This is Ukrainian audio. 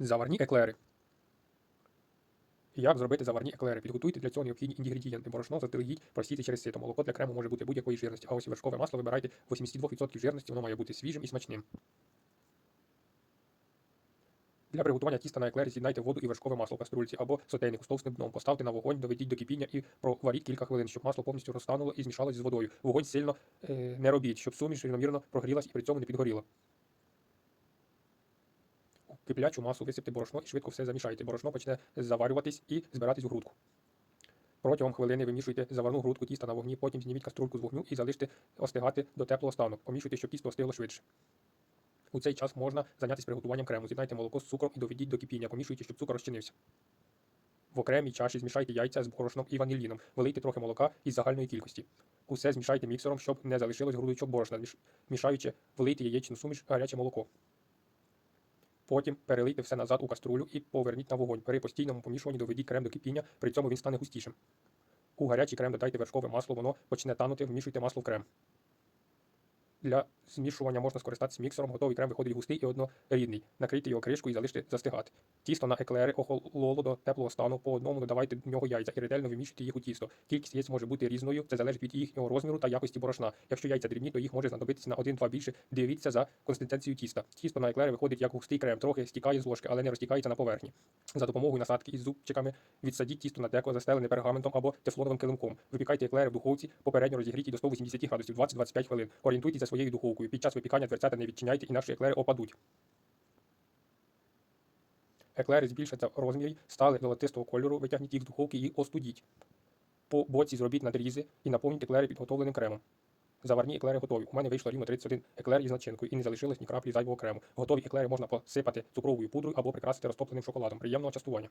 Заварні еклери. Як зробити заварні еклери? Підготуйте для цього необхідні інгредієнти. Борошно заздалегідь просійте через сито. Молоко для крему може бути будь-якої жирності, а ось вершкове масло вибирайте 82% жирності, воно має бути свіжим і смачним. Для приготування тіста на еклері з'єднайте воду і вершкове масло в каструльці або сотейнику з товстим дном. Поставте на вогонь, доведіть до кипіння і проваріть кілька хвилин, щоб масло повністю розтануло і змішалось з водою. Вогонь сильно е, не робіть, щоб суміш рівномірно прогрілась і при цьому не підгоріла. Киплячу масу висипте борошно і швидко все замішайте. Борошно почне заварюватись і збиратись у грудку. Протягом хвилини вимішуйте заварну грудку тіста на вогні, потім зніміть каструльку з вогню і залиште остигати до теплого стану. Помішуйте, щоб тісто остигло швидше. У цей час можна зайнятися приготуванням крему. З'єднайте молоко з цукром і доведіть до кипіння. Помішуйте, щоб цукор розчинився. В окремій чаші змішайте яйця з борошном і ваніліном. Вилийте трохи молока із загальної кількості. Усе змішайте міксером, щоб не залишилось грудочок борошна. Мішаючи, влийте яєчну суміш, гаряче молоко. Потім перелийте все назад у каструлю і поверніть на вогонь. При постійному помішуванні доведіть крем до кипіння, при цьому він стане густішим. У гарячий крем додайте вершкове масло, воно почне танути, вмішуйте масло в крем. Для змішування можна скористатися міксером, готовий крем виходить густий і однорідний. Накрийте його кришкою і залиште застигати. Тісто на еклери охололо до теплого стану, по одному додавайте в нього яйця і ретельно вимішуйте їх у тісто. Кількість яєць може бути різною, це залежить від їхнього розміру та якості борошна. Якщо яйця дрібні, то їх може знадобитися на 1-2 більше. Дивіться за консистенцією тіста. Тісто на еклери виходить як густий крем, трохи стікає з ложки, але не розтікається на поверхні. За допомогою насадки із зубчиками відсадіть тісто на деко, застелене пергаментом або тефлоновим килимком. Випікайте еклери в духовці, попередньо розігріті до 180 градусів 20-25 хвилин. Орієнтуйтеся своєю духовкою. Під час випікання дверцята не відчиняйте, інакше еклери опадуть. Еклери збільшаться розмірі, стали золотистого кольору, витягніть їх з духовки і остудіть. По боці зробіть надрізи і наповніть еклери підготовленим кремом. Заварні еклери готові. У мене вийшло рівно 31 еклер із начинкою і не залишилось ні краплі зайвого крему. Готові еклери можна посипати цукровою пудрою або прикрасити розтопленим шоколадом. Приємного частування.